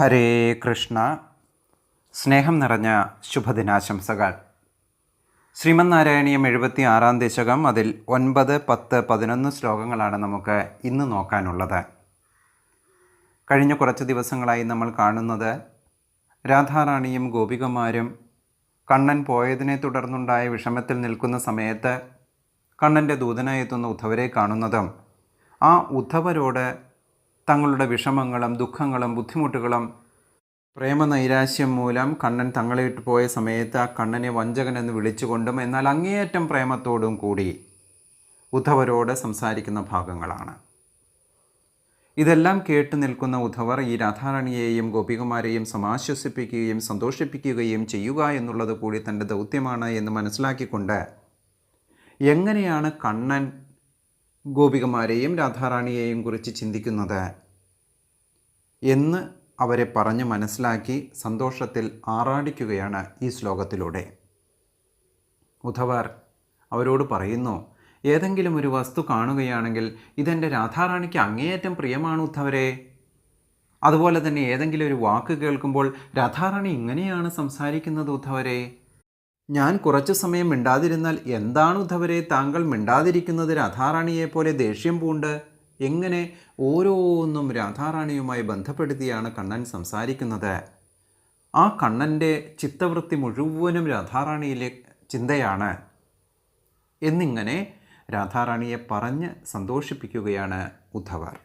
ഹരേ കൃഷ്ണ. സ്നേഹം നിറഞ്ഞ ശുഭദിനാശംസകൾ. ശ്രീമന് നാരായണീയം എഴുപത്തി ആറാം ദശകം അതിൽ ഒൻപത് പത്ത് പതിനൊന്ന് ശ്ലോകങ്ങളാണ് നമുക്ക് ഇന്ന് നോക്കാനുള്ളത്. കഴിഞ്ഞ കുറച്ച് ദിവസങ്ങളായി നമ്മൾ കാണുന്നത് രാധാറാണിയും ഗോപികമാരും കണ്ണൻ പോയതിനെ തുടർന്നുണ്ടായ വിഷമത്തിൽ നിൽക്കുന്ന സമയത്ത് കണ്ണന്റെ ദൂതനായി എത്തുന്ന ഉദ്ധവരെ കാണുന്നതും ആ ഉദ്ധവരോട് തങ്ങളുടെ വിഷമങ്ങളും ദുഃഖങ്ങളും ബുദ്ധിമുട്ടുകളും പ്രേമനൈരാശ്യം മൂലം കണ്ണൻ തങ്ങളെയിട്ട് പോയ സമയത്ത് ആ കണ്ണനെ വഞ്ചകൻ എന്ന് വിളിച്ചുകൊണ്ടും എന്നാൽ അങ്ങേയറ്റം പ്രേമത്തോടും കൂടി ഉദ്ധവരോട് സംസാരിക്കുന്ന ഭാഗങ്ങളാണ്. ഇതെല്ലാം കേട്ട് നിൽക്കുന്ന ഉദ്ധവർ ഈ രാധാറാണിയെയും ഗോപികുമാരെയും സമാശ്വസിപ്പിക്കുകയും സന്തോഷിപ്പിക്കുകയും ചെയ്യുക എന്നുള്ളത് കൂടി തന്റെ ദൗത്യമാണ് എന്ന് മനസ്സിലാക്കിക്കൊണ്ട് എങ്ങനെയാണ് കണ്ണൻ ഗോപികമാരെയും രാധാറാണിയെയും കുറിച്ച് ചിന്തിക്കുന്നത്. എന്ന് അവരെ പറഞ്ഞ് മനസ്സിലാക്കി സന്തോഷത്തിൽ ആറാടിക്കുകയാണ് ഈ ശ്ലോകത്തിലൂടെ. ഉദ്ധവർ അവരോട് പറയുന്നു ഏതെങ്കിലും ഒരു വസ്തു കാണുകയാണെങ്കിൽ ഇതെന്റെ രാധാറാണിക്ക് അങ്ങേയറ്റം പ്രിയമാണ് ഉദ്ധവരെ. അതുപോലെ തന്നെ ഏതെങ്കിലും ഒരു വാക്ക് കേൾക്കുമ്പോൾ രാധാറാണി ഇങ്ങനെയാണ് സംസാരിക്കുന്നത് ഉദ്ധവരെ. ഞാൻ കുറച്ചു സമയം മിണ്ടാതിരുന്നാൽ എന്താണ് ഉദ്ധവരെ താങ്കൾ മിണ്ടാതിരിക്കുന്നത് രാധാറാണിയെ പോലെ ദേഷ്യം പൂണ്ട്? എങ്ങനെ ഓരോന്നും രാധാറാണിയുമായി ബന്ധപ്പെടുത്തിയാണ് കണ്ണൻ സംസാരിക്കുന്നത്? ആ കണ്ണന്റെ ചിത്തവൃത്തി മുഴുവനും രാധാറാണിയിലെ ചിന്തയാണ്. എന്നിങ്ങനെ രാധാറാണിയെ പറഞ്ഞ് സന്തോഷിപ്പിക്കുകയാണ് ഉദ്ധവർ.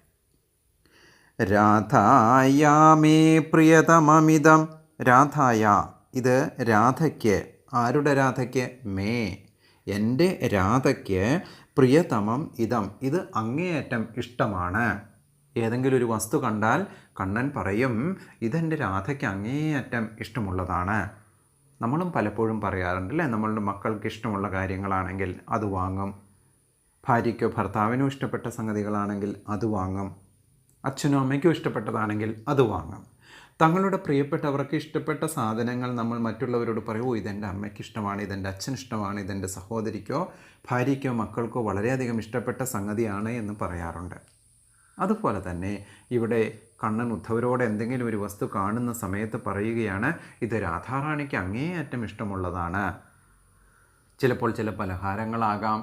രാധായാമേ പ്രിയതമമിതം. രാധായ ഇത് രാധയ്ക്ക് ആരുടെ രാധയ്ക്ക്? മേ. എന്റെ രാധയ്ക്ക് പ്രിയതമം ഇതം. ഇത് അങ്ങേയറ്റം ഇഷ്ടമാണ്. ഏതെങ്കിലും ഒരു വസ്തു കണ്ടാൽ കണ്ണൻ പറയും ഇതെന്റെ രാധയ്ക്ക് അങ്ങേയറ്റം ഇഷ്ടമുള്ളതാണ്. നമ്മളും പലപ്പോഴും പറയാറുണ്ട് അല്ലേ നമ്മളുടെ മക്കൾക്ക് ഇഷ്ടമുള്ള കാര്യങ്ങളാണെങ്കിൽ അത് വാങ്ങും. ഭാര്യയ്ക്കോ ഭർത്താവിനോ ഇഷ്ടപ്പെട്ട സംഗതികളാണെങ്കിൽ അത് വാങ്ങും. അച്ഛനോ അമ്മയ്ക്കോ ഇഷ്ടപ്പെട്ടതാണെങ്കിൽ അത് വാങ്ങും. തങ്ങളുടെ പ്രിയപ്പെട്ടവർക്ക് ഇഷ്ടപ്പെട്ട സാധനങ്ങൾ നമ്മൾ മറ്റുള്ളവരോട് പറയും ഇതെന്റെ അമ്മയ്ക്ക് ഇഷ്ടമാണ് ഇതെന്റെ അച്ഛന് ഇഷ്ടമാണ് ഇതെന്റെ സഹോദരിക്കോ ഭാര്യയ്ക്കോ മക്കൾക്കോ വളരെയധികം ഇഷ്ടപ്പെട്ട സംഗതിയാണ് എന്ന് പറയാറുണ്ട്. അതുപോലെ തന്നെ ഇവിടെ കണ്ണൻ ഉദ്ധവരോട് എന്തെങ്കിലും ഒരു വസ്തു കാണുന്ന സമയത്ത് പറയുകയാണ് ഇത് രാധാറാണിക്ക് അങ്ങേയറ്റം ഇഷ്ടമുള്ളതാണ്. ചിലപ്പോൾ ചില പലഹാരങ്ങളാകാം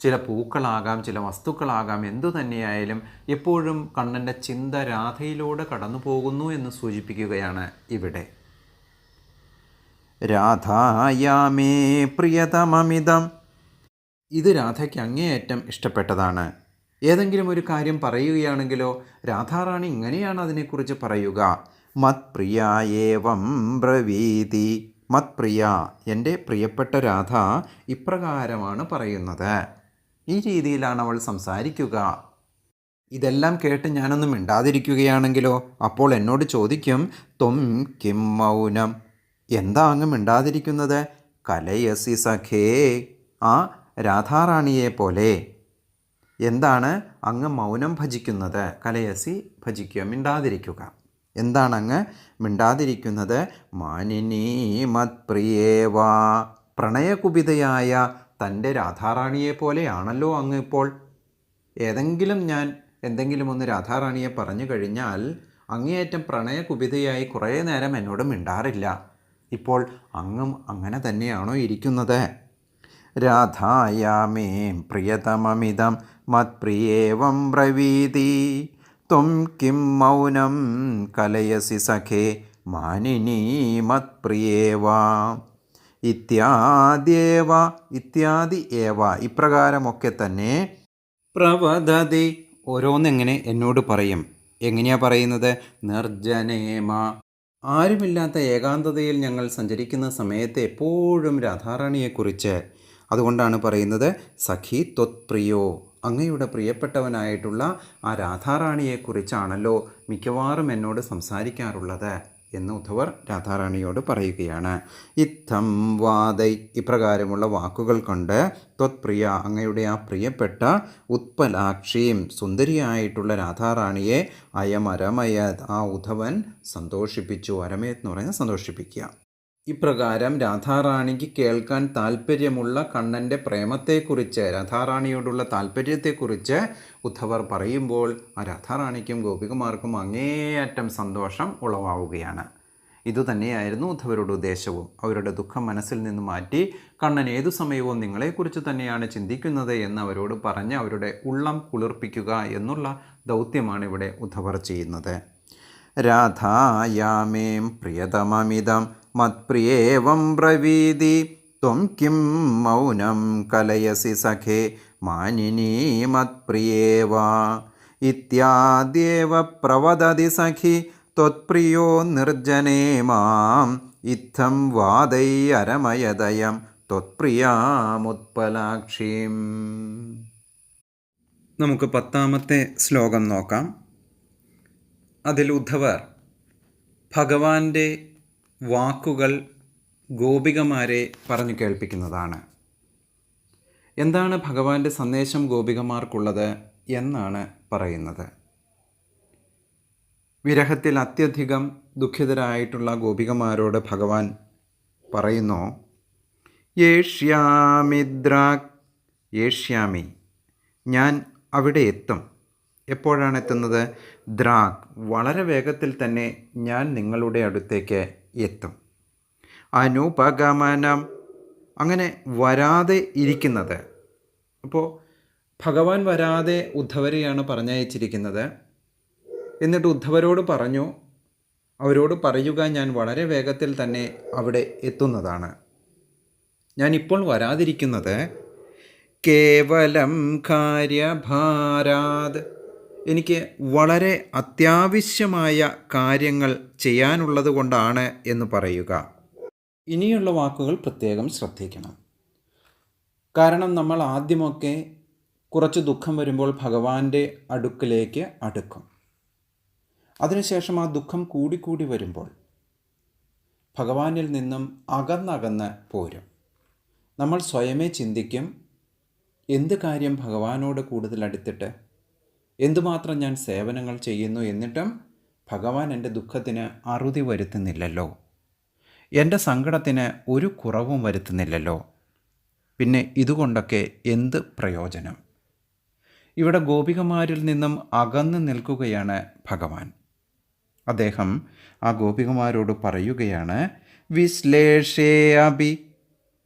ചില പൂക്കളാകാം ചില വസ്തുക്കളാകാം എന്തു തന്നെയായാലും എപ്പോഴും കണ്ണന്റെ ചിന്ത രാധയിലൂടെ കടന്നു പോകുന്നു എന്ന് സൂചിപ്പിക്കുകയാണ് ഇവിടെ. രാധായാമേ പ്രിയതമമിതം. ഇത് രാധയ്ക്ക് അങ്ങേയറ്റം ഇഷ്ടപ്പെട്ടതാണ്. ഏതെങ്കിലും ഒരു കാര്യം പറയുകയാണെങ്കിലോ രാധാറാണി ഇങ്ങനെയാണ് അതിനെക്കുറിച്ച് പറയുക. മത്പ്രിയ ഏവം ബ്രവീതി. മത്പ്രിയ എന്റെ പ്രിയപ്പെട്ട രാധ ഇപ്രകാരമാണ് പറയുന്നത്. ഈ രീതിയിലാണ് അവൾ സംസാരിക്കുക. ഇതെല്ലാം കേട്ട് ഞാനൊന്നും മിണ്ടാതിരിക്കുകയാണെങ്കിലോ? അപ്പോൾ എന്നോട് ചോദിക്കും ത്വം കിം മൗനം? എന്താ അങ്ങ് മിണ്ടാതിരിക്കുന്നത്? കലയസി സഖേ ആ രാധാറാണിയെ പോലെ. എന്താണ് അങ്ങ് മൗനം ഭജിക്കുന്നത്? കലയസി ഭജിക്കുക മിണ്ടാതിരിക്കുക. എന്താണ് അങ്ങ് മിണ്ടാതിരിക്കുന്നത്? മാനിനി മത്പ്രിയേവാ പ്രണയകുപിതയായ തന്റെ രാധാറാണിയെ പോലെയാണല്ലോ അങ്ങ് ഇപ്പോൾ. ഏതെങ്കിലും ഞാൻ എന്തെങ്കിലും ഒന്ന് രാധാറാണിയെ പറഞ്ഞു കഴിഞ്ഞാൽ അങ്ങേയറ്റം പ്രണയകുപിതയായി കുറേ നേരം എന്നോട് മിണ്ടാറില്ല. ഇപ്പോൾ അങ്ങും അങ്ങനെ തന്നെയാണോ ഇരിക്കുന്നത്? രാധായാമേ പ്രിയതമമിതം മത്പ്രിയേവം ബ്രവീതി. ത്വം കിം മൗനം കലയസി സഖേ മാനിനീ മത്പ്രിയേവാ. ഇത്യാദ്യേവ ഇത്യാദി ഏവ. ഇപ്രകാരമൊക്കെ തന്നെ പ്രവദതി. ഓരോന്നെങ്ങനെ എന്നോട് പറയും. എങ്ങനെയാ പറയുന്നത്? നിർജനേമ ആരുമില്ലാത്ത ഏകാന്തതയിൽ ഞങ്ങൾ സഞ്ചരിക്കുന്ന സമയത്ത് എപ്പോഴും രാധാറാണിയെക്കുറിച്ച്. അതുകൊണ്ടാണ് പറയുന്നത് സഖി ത്വത്പ്രിയോ അങ്ങയുടെ പ്രിയപ്പെട്ടവനായിട്ടുള്ള ആ രാധാറാണിയെക്കുറിച്ചാണല്ലോ മിക്കവാറും എന്നോട് സംസാരിക്കാറുള്ളത്. എന്ന് ഉദ്ധവർ രാധാറാണിയോട് പറയുകയാണ്. ഇത്തം വാദൈ. ഇപ്രകാരമുള്ള വാക്കുകൾ കൊണ്ട് ത്വത്പ്രിയ അങ്ങയുടെ ആ പ്രിയപ്പെട്ട ഉത്പലാക്ഷിയും സുന്ദരിയായിട്ടുള്ള രാധാറാണിയെ അയമരമയ ആ ഉദ്ധവൻ സന്തോഷിപ്പിച്ചു. അരമയത് എന്ന് പറഞ്ഞാൽ സന്തോഷിപ്പിക്കുക. ഇപ്രകാരം രാധാറാണിക്ക് കേൾക്കാൻ താല്പര്യമുള്ള കണ്ണന്റെ പ്രേമത്തെക്കുറിച്ച് രാധാറാണിയോടുള്ള താല്പര്യത്തെക്കുറിച്ച് ഉദ്ധവർ പറയുമ്പോൾ ആ രാധാറാണിക്കും ഗോപികുമാർക്കും അങ്ങേയറ്റം സന്തോഷം ഉളവാവുകയാണ്. ഇതുതന്നെയായിരുന്നു ഉദ്ധവരുടെ ഉദ്ദേശവും. അവരുടെ ദുഃഖം മനസ്സിൽ നിന്ന് മാറ്റി കണ്ണൻ ഏതു സമയവും നിങ്ങളെക്കുറിച്ച് തന്നെയാണ് ചിന്തിക്കുന്നത് എന്ന് അവരോട് പറഞ്ഞ് അവരുടെ ഉള്ളം കുളിർപ്പിക്കുക എന്നുള്ള ദൗത്യമാണ് ഇവിടെ ഉദ്ധവർ ചെയ്യുന്നത്. രാധായാമേം പ്രിയതമമിതം മത്പ്രിയേവം ബ്രവീതി ത്വം കിം മൗനം കലയസി സഖേ മാനിനീ മത്പ്രിയേവ. ഇത്യാദ്യേവ പ്രവദതി സഖി ത്വത്പ്രിയോ നിർജനേ മാം. ഇത്തം വാദൈ അരമയദയം ത്വത്പ്രിയാമുത്പലാക്ഷീം. നമുക്ക് പത്താമത്തെ ശ്ലോകം നോക്കാം. അതിൽ ഉദ്ധവർ ഭഗവാന്റെ വാക്കുകൾ ഗോപികമാരെ പറഞ്ഞു കേൾപ്പിക്കുന്നതാണ്. എന്താണ് ഭഗവാന്റെ സന്ദേശം ഗോപികമാർക്കുള്ളത് എന്നാണ് പറയുന്നത്. വിരഹത്തിൽ അത്യധികം ദുഃഖിതരായിട്ടുള്ള ഗോപികമാരോട് ഭഗവാൻ പറയുന്നു യേഷ്യാമിദ്രാക് യേഷ്യാമി ഞാൻ അവിടെ എത്തും. എപ്പോഴാണ് എത്തുന്നത്? ദ്രാഗ് വളരെ വേഗത്തിൽ തന്നെ ഞാൻ നിങ്ങളുടെ അടുത്തേക്ക് എത്തും. അനുപഗമനം. അങ്ങനെ വരാതെ ഇരിക്കുന്നത്. അപ്പോൾ ഭഗവാൻ വരാതെ ഉദ്ധവരെയാണ് പറഞ്ഞയച്ചിരിക്കുന്നത്. എന്നിട്ട് ഉദ്ധവരോട് പറഞ്ഞു അവരോട് പറയുക ഞാൻ വളരെ വേഗത്തിൽ തന്നെ അവിടെ എത്തുന്നതാണ്. ഞാനിപ്പോൾ വരാതിരിക്കുന്നത് കേവലം കാര്യഭാരാത് എനിക്ക് വളരെ അത്യാവശ്യമായ കാര്യങ്ങൾ ചെയ്യാനുള്ളത് കൊണ്ടാണ് എന്ന് പറയുക. ഇനിയുള്ള വാക്കുകൾ പ്രത്യേകം ശ്രദ്ധിക്കണം. കാരണം നമ്മൾ ആദ്യമൊക്കെ കുറച്ച് ദുഃഖം വരുമ്പോൾ ഭഗവാന്റെ അടുക്കിലേക്ക് അടുക്കും. അതിനുശേഷം ആ ദുഃഖം കൂടിക്കൂടി വരുമ്പോൾ ഭഗവാനിൽ നിന്നും അകന്നകന്ന് പോരും. നമ്മൾ സ്വയമേ ചിന്തിക്കും എന്ത് കാര്യം ഭഗവാനോട് കൂടുതൽ അടുത്തിട്ട്? എന്തുമാത്രം ഞാൻ സേവനങ്ങൾ ചെയ്യുന്നു എന്നിട്ടും ഭഗവാൻ എന്റെ ദുഃഖത്തിന് അറുതി വരുത്തുന്നില്ലല്ലോ. എന്റെ സങ്കടത്തിന് ഒരു കുറവും വരുത്തുന്നില്ലല്ലോ. പിന്നെ ഇതുകൊണ്ടൊക്കെ എന്ത് പ്രയോജനം? ഇവിടെ ഗോപികമാരിൽ നിന്നും അകന്നു നിൽക്കുകയാണ് ഭഗവാൻ. അദ്ദേഹം ആ ഗോപികമാരോട് പറയുകയാണ് വിശ്ലേഷേ അഭി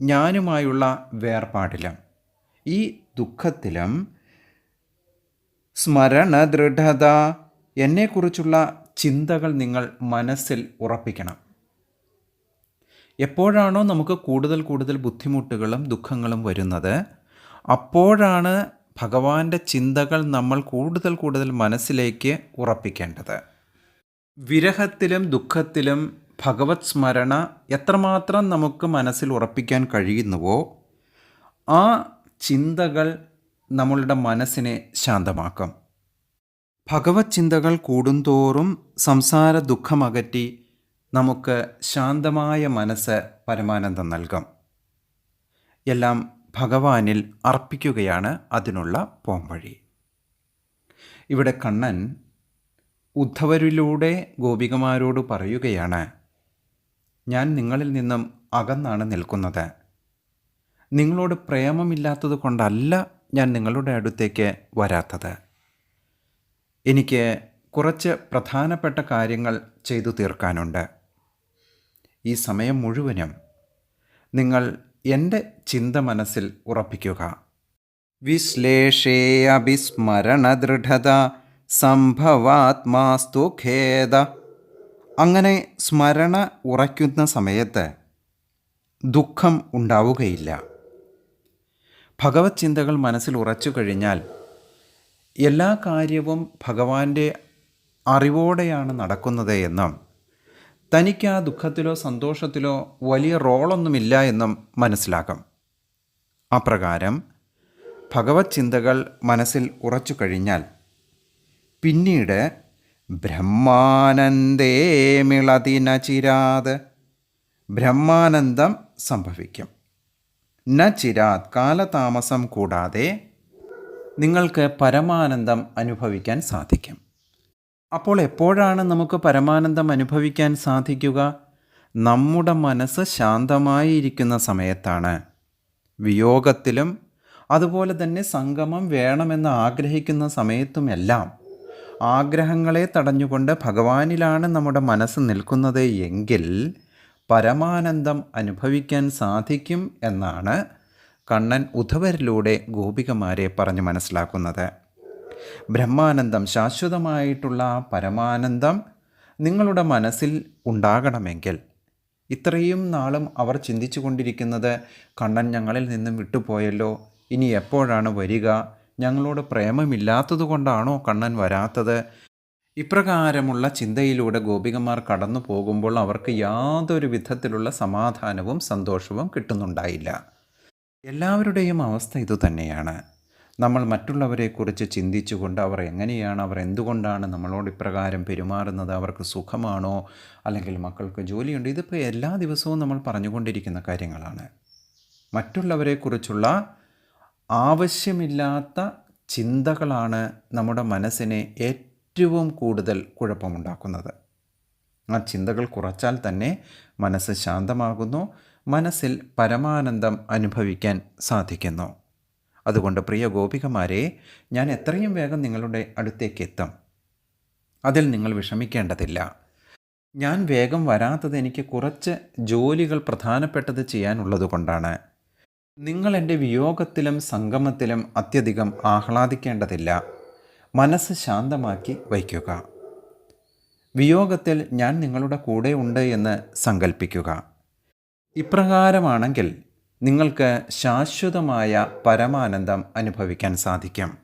ഞാനുമായുള്ള വേർപാടിലും ഈ ദുഃഖത്തിലും സ്മരണ ദൃഢത. എന്നെക്കുറിച്ചുള്ള ചിന്തകൾ നിങ്ങൾ മനസ്സിൽ ഉറപ്പിക്കണം. എപ്പോഴാണോ നമുക്ക് കൂടുതൽ കൂടുതൽ ബുദ്ധിമുട്ടുകളും ദുഃഖങ്ങളും വരുന്നത് അപ്പോഴാണ് ഭഗവാന്റെ ചിന്തകൾ നമ്മൾ കൂടുതൽ കൂടുതൽ മനസ്സിലേക്ക് ഉറപ്പിക്കേണ്ടത്. വിരഹത്തിലും ദുഃഖത്തിലും ഭഗവത് സ്മരണ എത്രമാത്രം നമുക്ക് മനസ്സിൽ ഉറപ്പിക്കാൻ കഴിയുന്നുവോ ആ ചിന്തകൾ നമ്മളുടെ മനസ്സിനെ ശാന്തമാക്കാം. ഭഗവത് ചിന്തകൾ കൂടുന്തോറും സംസാര ദുഃഖമകറ്റി നമുക്ക് ശാന്തമായ മനസ്സ് പരമാനന്ദം നൽകാം. എല്ലാം ഭഗവാനിൽ അർപ്പിക്കുകയാണ് അതിനുള്ള പോംവഴി. ഇവിടെ കണ്ണൻ ഉദ്ധവരിലൂടെ ഗോപികമാരോട് പറയുകയാണ് ഞാൻ നിങ്ങളിൽ നിന്നും അകന്നാണ് നിൽക്കുന്നത്. നിങ്ങളോട് പ്രേമമില്ലാത്തത് കൊണ്ടല്ല ഞാൻ നിങ്ങളുടെ അടുത്തേക്ക് വരാത്തത്. എനിക്ക് കുറച്ച് പ്രധാനപ്പെട്ട കാര്യങ്ങൾ ചെയ്തു തീർക്കാനുണ്ട്. ഈ സമയം മുഴുവനും നിങ്ങൾ എന്റെ ചിന്ത മനസ്സിൽ ഉറപ്പിക്കുക. വിശ്ലേഷേ അഭിസ്മരണ ദൃഢത സംഭവാത്മാസ്തു ഖേദ അങ്ങനെ സ്മരണ ഉറയ്ക്കുന്ന സമയത്ത് ദുഃഖം ഉണ്ടാവുകയില്ല. ഭഗവത് ചിന്തകൾ മനസ്സിൽ ഉറച്ചു കഴിഞ്ഞാൽ എല്ലാ കാര്യവും ഭഗവാന്റെ അറിവോടെയാണ് നടക്കുന്നത് എന്നും തനിക്ക് ആ ദുഃഖത്തിലോ സന്തോഷത്തിലോ വലിയ റോളൊന്നുമില്ല എന്നും മനസ്സിലാക്കും. അപ്രകാരം ഭഗവത് ചിന്തകൾ മനസ്സിൽ ഉറച്ചു കഴിഞ്ഞാൽ പിന്നീട് ബ്രഹ്മാനന്ദേ മിളതിന ചിരാത്. ബ്രഹ്മാനന്ദം സംഭവിക്കും. ന ചിരാത് കാലതാമസം കൂടാതെ നിങ്ങൾക്ക് പരമാനന്ദം അനുഭവിക്കാൻ സാധിക്കും. അപ്പോൾ എപ്പോഴാണ് നമുക്ക് പരമാനന്ദം അനുഭവിക്കാൻ സാധിക്കുക? നമ്മുടെ മനസ്സ് ശാന്തമായിരിക്കുന്ന സമയത്താണ്. വിയോഗത്തിലും അതുപോലെ തന്നെ സംഗമം വേണമെന്ന് ആഗ്രഹിക്കുന്ന സമയത്തുമെല്ലാം ആഗ്രഹങ്ങളെ തടഞ്ഞുകൊണ്ട് ഭഗവാനിലാണ് നമ്മുടെ മനസ്സ് നിൽക്കുന്നത് എങ്കിൽ പരമാനന്ദം അനുഭവിക്കാൻ സാധിക്കും എന്നാണ് കണ്ണൻ ഉദ്ധവരിലൂടെ ഗോപികമാരെ പറഞ്ഞു മനസ്സിലാക്കുന്നത്. ബ്രഹ്മാനന്ദം ശാശ്വതമായിട്ടുള്ള പരമാനന്ദം നിങ്ങളുടെ മനസ്സിൽ ഉണ്ടാകണമെങ്കിൽ ഇത്രയും നാളും അവർ ചിന്തിച്ചു കൊണ്ടിരിക്കുന്നത് കണ്ണൻ ഞങ്ങളിൽ നിന്നും വിട്ടുപോയല്ലോ ഇനി എപ്പോഴാണ് വരിക? ഞങ്ങളോട് പ്രേമമില്ലാത്തത് കൊണ്ടാണോ കണ്ണൻ വരാത്തത്? ഇപ്രകാരമുള്ള ചിന്തയിലൂടെ ഗോപികമാർ കടന്നു പോകുമ്പോൾ അവർക്ക് യാതൊരു വിധത്തിലുള്ള സമാധാനവും സന്തോഷവും കിട്ടുന്നുണ്ടായില്ല. എല്ലാവരുടെയും അവസ്ഥ ഇതുതന്നെയാണ് നമ്മൾ മറ്റുള്ളവരെക്കുറിച്ച് ചിന്തിച്ചുകൊണ്ട് അവർ എങ്ങനെയാണ് അവർ എന്തുകൊണ്ടാണ് നമ്മളോട് ഇപ്രകാരം പെരുമാറുന്നത് അവർക്ക് സുഖമാണോ അല്ലെങ്കിൽ മക്കൾക്ക് ജോലിയുണ്ട് ഇതിപ്പോൾ എല്ലാ ദിവസവും നമ്മൾ പറഞ്ഞുകൊണ്ടിരിക്കുന്ന കാര്യങ്ങളാണ്. മറ്റുള്ളവരെക്കുറിച്ചുള്ള ആവശ്യമില്ലാത്ത ചിന്തകളാണ് നമ്മുടെ മനസ്സിനെ ഏറ്റവും കൂടുതൽ കുഴപ്പമുണ്ടാക്കുന്നത്. ആ ചിന്തകൾ കുറച്ചാൽ തന്നെ മനസ്സ് ശാന്തമാകുന്നു മനസ്സിൽ പരമാനന്ദം അനുഭവിക്കാൻ സാധിക്കുന്നു. അതുകൊണ്ട് പ്രിയ ഗോപികമാരെ ഞാൻ എത്രയും വേഗം നിങ്ങളുടെ അടുത്തേക്ക് എത്തും. അതിൽ നിങ്ങൾ വിഷമിക്കേണ്ടതില്ല. ഞാൻ വേഗം വരാത്തത് എനിക്ക് കുറച്ച് ജോലികൾ പ്രധാനപ്പെട്ടത് ചെയ്യാനുള്ളത് കൊണ്ടാണ്. നിങ്ങൾ എന്റെ വിയോഗത്തിലും സംഗമത്തിലും അത്യധികം ആഹ്ലാദിക്കേണ്ടതില്ല. മനസ്സ് ശാന്തമാക്കി വയ്ക്കുക. വിയോഗത്തിൽ ഞാൻ നിങ്ങളുടെ കൂടെ ഉണ്ട് എന്ന് സങ്കല്പിക്കുക ഇപ്രകാരമാണെങ്കിൽ നിങ്ങൾക്ക് ശാശ്വതമായ പരമാനന്ദം അനുഭവിക്കാൻ സാധിക്കും.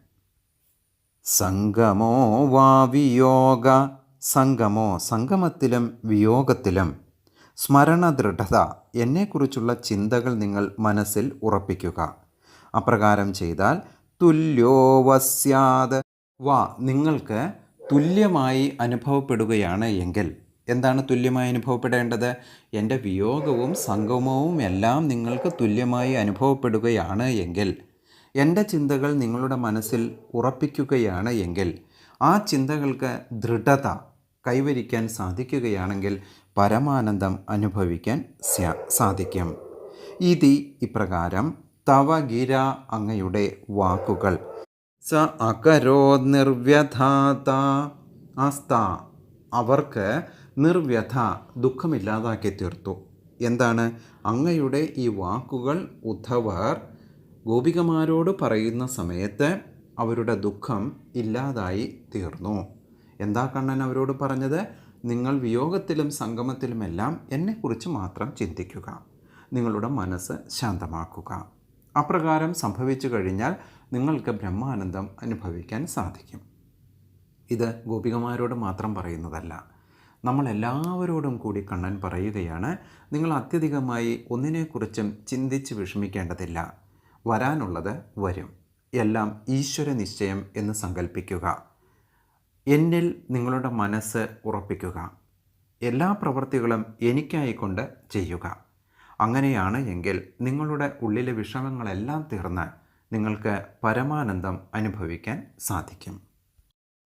സംഗമോ വാ വിയോഗ. സംഗമോ സംഗമത്തിലും വിയോഗത്തിലും സ്മരണദൃഢത എന്നെക്കുറിച്ചുള്ള ചിന്തകൾ നിങ്ങൾ മനസ്സിൽ ഉറപ്പിക്കുക. അപ്രകാരം ചെയ്താൽ തുല്യോവസ്യാത് വാ നിങ്ങൾക്ക് തുല്യമായി അനുഭവപ്പെടുകയാണ് എങ്കിൽ. എന്താണ് തുല്യമായി അനുഭവപ്പെടേണ്ടത്? എന്റെ വിയോഗവും സംഗമവും എല്ലാം നിങ്ങൾക്ക് തുല്യമായി അനുഭവപ്പെടുകയാണ് എങ്കിൽ. എന്റെ ചിന്തകൾ നിങ്ങളുടെ മനസ്സിൽ ഉറപ്പിക്കുകയാണ് എങ്കിൽ. ആ ചിന്തകൾക്ക് ദൃഢത കൈവരിക്കാൻ സാധിക്കുകയാണെങ്കിൽ പരമാനന്ദം അനുഭവിക്കാൻ സാധിക്കും. ഇതി ഇപ്രകാരം തവ ഗിര അങ്ങയുടെ വാക്കുകൾ. സ അകരോ നിർവ്യഥാത ആസ്ത. അവർക്ക് നിർവ്യഥ ദുഃഖമില്ലാതാക്കി തീർത്തു. എന്താണ്? അങ്ങയുടെ ഈ വാക്കുകൾ ഉദ്ധവർ ഗോപികമാരോട് പറയുന്ന സമയത്ത് അവരുടെ ദുഃഖം ഇല്ലാതായി തീർന്നു. എന്താ കണ്ണൻ അവരോട് പറഞ്ഞത്? നിങ്ങൾ വിയോഗത്തിലും സംഗമത്തിലുമെല്ലാം എന്നെക്കുറിച്ച് മാത്രം ചിന്തിക്കുക. നിങ്ങളുടെ മനസ്സ് ശാന്തമാക്കുക. അപ്രകാരം സംഭവിച്ചു കഴിഞ്ഞാൽ നിങ്ങൾക്ക് ബ്രഹ്മാനന്ദം അനുഭവിക്കാൻ സാധിക്കും. ഇത് ഗോപികമാരോട് മാത്രം പറയുന്നതല്ല. നമ്മളെല്ലാവരോടും കൂടി കണ്ണൻ പറയുകയാണ് നിങ്ങൾ അത്യധികമായി ഒന്നിനെക്കുറിച്ചും ചിന്തിച്ച് വിഷമിക്കേണ്ടതില്ല. വരാനുള്ളത് വരും. എല്ലാം ഈശ്വര നിശ്ചയം എന്ന് സങ്കല്പിക്കുക എന്നിൽ നിങ്ങളുടെ മനസ്സ് ഉറപ്പിക്കുക. എല്ലാ പ്രവൃത്തികളും എനിക്കായിക്കൊണ്ട് ചെയ്യുക. അങ്ങനെയാണ് എങ്കിൽ നിങ്ങളുടെ ഉള്ളിലെ വിഷമങ്ങളെല്ലാം തീർന്ന് നിങ്ങൾക്ക് പരമാനന്ദം അനുഭവിക്കാൻ സാധിക്കും.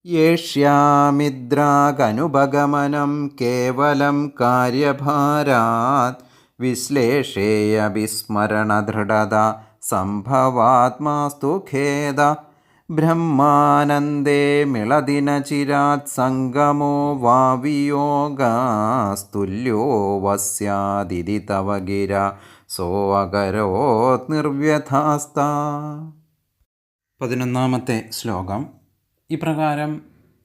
യേഷ്യാമിദ്രാഗനുപഗമനം കേവലം കാര്യഭാരാത് വിശ്ലേഷേയ വിസ്മരണദൃഢത സംഭവാത്മാസ്തു ഖേദ ബ്രഹ്മാനന്ദേ മിളദിനചിരാത് സംഗമോ വാവിയോഗാസ്തുല്യോ വസ്യാദിതി തവ ഗിര സോഅകരോത് നിർവ്യഥാസ്ത. പതിനൊന്നാമത്തെ ശ്ലോകം. ഇപ്രകാരം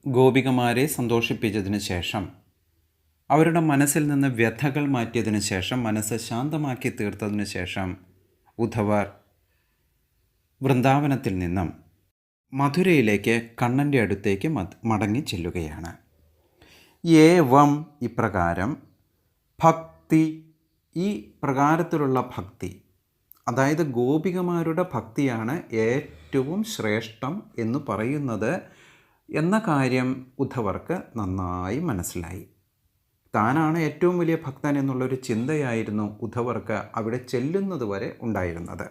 ഗോപികമാരെ സന്തോഷിപ്പിച്ചതിന് ശേഷം അവരുടെ മനസ്സിൽ നിന്ന് വ്യഥകൾ മാറ്റിയതിന് ശേഷം മനസ്സ് ശാന്തമാക്കി തീർത്തതിന് ശേഷം ഉദ്ധവർ വൃന്ദാവനത്തിൽ നിന്നും മധുരയിലേക്ക് കണ്ണന്റെ അടുത്തേക്ക് മടങ്ങി ചെല്ലുകയാണ്. ഏവം ഇപ്രകാരം ഭക്തി ഈ പ്രകാരത്തിലുള്ള ഭക്തി അതായത് ഗോപികമാരുടെ ഭക്തിയാണ് ഏറ്റവും ശ്രേഷ്ഠം എന്ന് പറയുന്നത് എന്ന കാര്യം ഉദ്ധവർക്ക് നന്നായി മനസ്സിലായി. താനാണ് ഏറ്റവും വലിയ ഭക്തൻ എന്നുള്ളൊരു ചിന്തയായിരുന്നു ഉദ്ധവർക്ക് അവിടെ ചെല്ലുന്നത് വരെ ഉണ്ടായിരുന്നത്.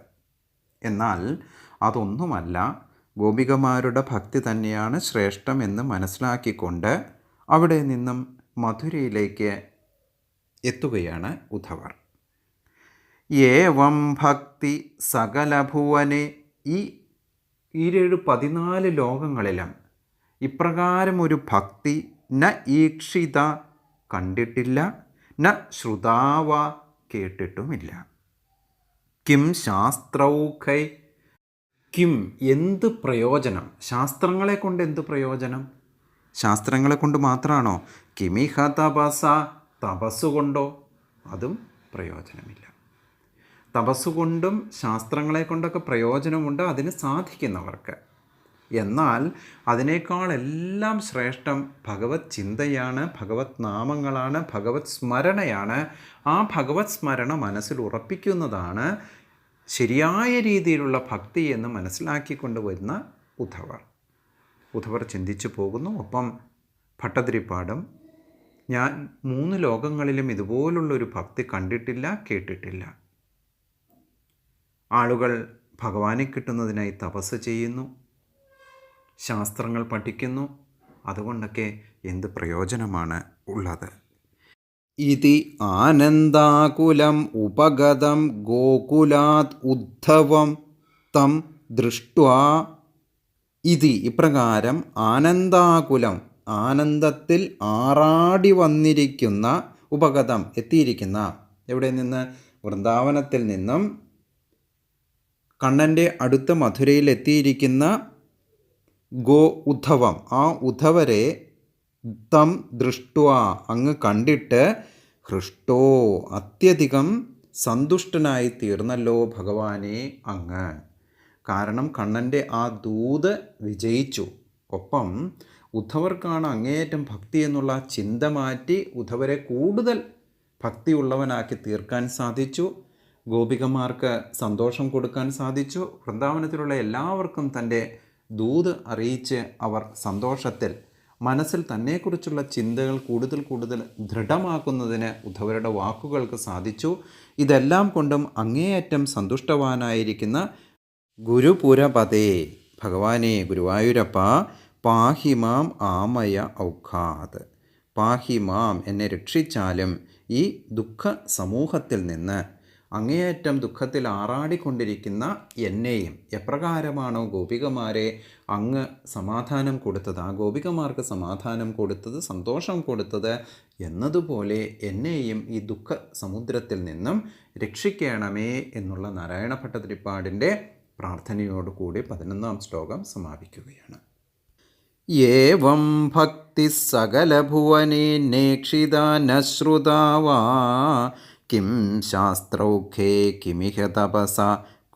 എന്നാൽ അതൊന്നുമല്ല ഗോപികമാരുടെ ഭക്തി തന്നെയാണ് ശ്രേഷ്ഠം എന്ന് മനസ്സിലാക്കിക്കൊണ്ട് അവിടെ നിന്നും മധുരയിലേക്ക് എത്തുകയാണ് ഉദ്ധവർ. ഏവം ഭക്തി സകലഭുവനെ ഈ ഈരേഴ് പതിനാല് ലോകങ്ങളിലും ഇപ്രകാരം ഒരു ഭക്തി ന ഈക്ഷിത കണ്ടിട്ടില്ല ന ശ്രുതാവ കേട്ടിട്ടുമില്ല. കിം ശാസ്ത്രൗഖൈ കിം എന്ത് പ്രയോജനം? ശാസ്ത്രങ്ങളെ കൊണ്ട് എന്ത് പ്രയോജനം? ശാസ്ത്രങ്ങളെ കൊണ്ട് മാത്രമാണോ കിമിഹ തപസ തപസ്സുകൊണ്ടോ? അതും പ്രയോജനമില്ല. തപസ്സുകൊണ്ടും ശാസ്ത്രങ്ങളെ കൊണ്ടൊക്കെ പ്രയോജനമുണ്ട് അതിന് സാധിക്കുന്നവർക്ക്. എന്നാൽ അതിനേക്കാൾ എല്ലാം ശ്രേഷ്ഠം ഭഗവത് ചിന്തയാണ് ഭഗവത് നാമങ്ങളാണ് ഭഗവത് സ്മരണയാണ്. ആ ഭഗവത് സ്മരണ മനസ്സിൽ ഉറപ്പിക്കുന്നതാണ് ശരിയായ രീതിയിലുള്ള ഭക്തി എന്ന് മനസ്സിലാക്കിക്കൊണ്ട് വരുന്ന ഉദ്ധവർ. ഉദ്ധവർ ചിന്തിച്ചു പോകുന്നു. ഒപ്പം ഭട്ടതിരിപ്പാടും ഞാൻ മൂന്ന് ലോകങ്ങളിലും ഇതുപോലുള്ളൊരു ഭക്തി കണ്ടിട്ടില്ല കേട്ടിട്ടില്ല. ആളുകൾ ഭഗവാനെ കിട്ടുന്നതിനായി തപസ് ചെയ്യുന്നു ശാസ്ത്രങ്ങൾ പഠിക്കുന്നു. അതുകൊണ്ടൊക്കെ എന്ത് പ്രയോജനമാണ് ഉള്ളത്? ഇതി ആനന്ദാകുലം ഉപഗതം ഗോകുലാത് ഉദ്ധവം തം ദൃഷ്ട്വാ. ഇതി ഇപ്രകാരം ആനന്ദാകുലം ആനന്ദത്തിൽ ആറാടി വന്നിരിക്കുന്ന ഉപഗതം എത്തിയിരിക്കുന്ന എവിടെ നിന്ന്? വൃന്ദാവനത്തിൽ നിന്നും കണ്ണന്റെ അടുത്ത മധുരയിൽ എത്തിയിരിക്കുന്ന ഗോ ഉദ്ധവം. ആ ഉദ്ധവരെ തം ദൃഷ്ടുവ. അങ്ങ് കണ്ടിട്ട് ഹൃഷ്ടോ അത്യധികം സന്തുഷ്ടനായി തീർന്നല്ലോ ഭഗവാനെ അങ്ങ്. കാരണം കണ്ണന്റെ ആ ദൂത് വിജയിച്ചു. ഒപ്പം ഉദ്ധവർക്കാണ് അങ്ങേയറ്റം ഭക്തി എന്നുള്ള ചിന്ത മാറ്റി ഉദ്ധവരെ കൂടുതൽ ഭക്തിയുള്ളവനാക്കി തീർക്കാൻ സാധിച്ചു. ഗോപികമാർക്ക് സന്തോഷം കൊടുക്കാൻ സാധിച്ചു. വൃന്ദാവനത്തിലുള്ള എല്ലാവർക്കും തന്റെ ദൂത് അറിയിച്ച് അവർ സന്തോഷത്തിൽ മനസ്സിൽ തന്നെക്കുറിച്ചുള്ള ചിന്തകൾ കൂടുതൽ കൂടുതൽ ദൃഢമാക്കുന്നതിന് ഉദ്ധവരുടെ വാക്കുകൾക്ക് സാധിച്ചു. ഇതെല്ലാം കൊണ്ടും അങ്ങേയറ്റം സന്തുഷ്ടവാനായിരിക്കുന്ന ഗുരുപുരപതേ. ഭഗവാനേ ഗുരുവായൂരപ്പ. പാഹിമാം ആമയ ഔഖാത്. പാഹിമാം എന്നെ രക്ഷിച്ചാലും ഈ ദുഃഖ സമൂഹത്തിൽ നിന്ന് അങ്ങേയറ്റം ദുഃഖത്തിൽ ആറാടിക്കൊണ്ടിരിക്കുന്ന എന്നെയും എപ്രകാരമാണോ ഗോപികമാരെ അങ്ങ് സമാധാനം കൊടുത്തത്? ആ ഗോപികമാർക്ക് സമാധാനം കൊടുത്തത് സന്തോഷം കൊടുത്തത് എന്നതുപോലെ എന്നെയും ഈ ദുഃഖ സമുദ്രത്തിൽ നിന്നും രക്ഷിക്കണമേ എന്നുള്ള നാരായണ ഭട്ടതിരിപ്പാടിന്റെ പ്രാർത്ഥനയോടുകൂടി പതിനൊന്നാം ശ്ലോകം സമാപിക്കുകയാണ്. ഏവം ഭക്തി സകലഭുവനെ നേക്ഷിത നശ്രുതാ വാ കിം ശാസ്ത്രൗഖേ കിമിഹ തപസ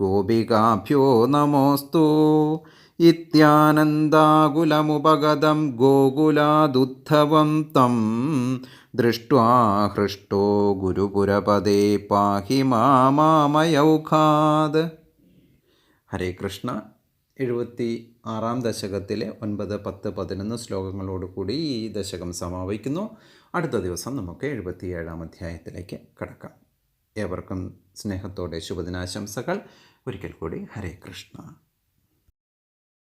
ഗോപികാഭ്യോ നമോസ്തു. ഇത്യാനന്ദാകുലമുപഗതം ഗോകുലാദുദ്ധവം തം. ദൃഷ്ട്വാ ഹൃഷ്ടോ ഗുരുപുരപദേ പാഹി മാമാമയൗഖാത് ഹരേ കൃഷ്ണ. എഴുപത്തി ആറാം ദശകത്തിലെ ഒൻപത് പത്ത് പതിനൊന്ന് ശ്ലോകങ്ങളോടുകൂടി ഈ ദശകം സമാപിക്കുന്നു. അടുത്ത ദിവസം നമുക്ക് എഴുപത്തിയേഴാം അധ്യായത്തിലേക്ക് കടക്കാം. ഏവർക്കും സ്നേഹത്തോടെ ശുഭദിനാശംസകൾ. ഒരിക്കൽ കൂടി ഹരേ കൃഷ്ണ.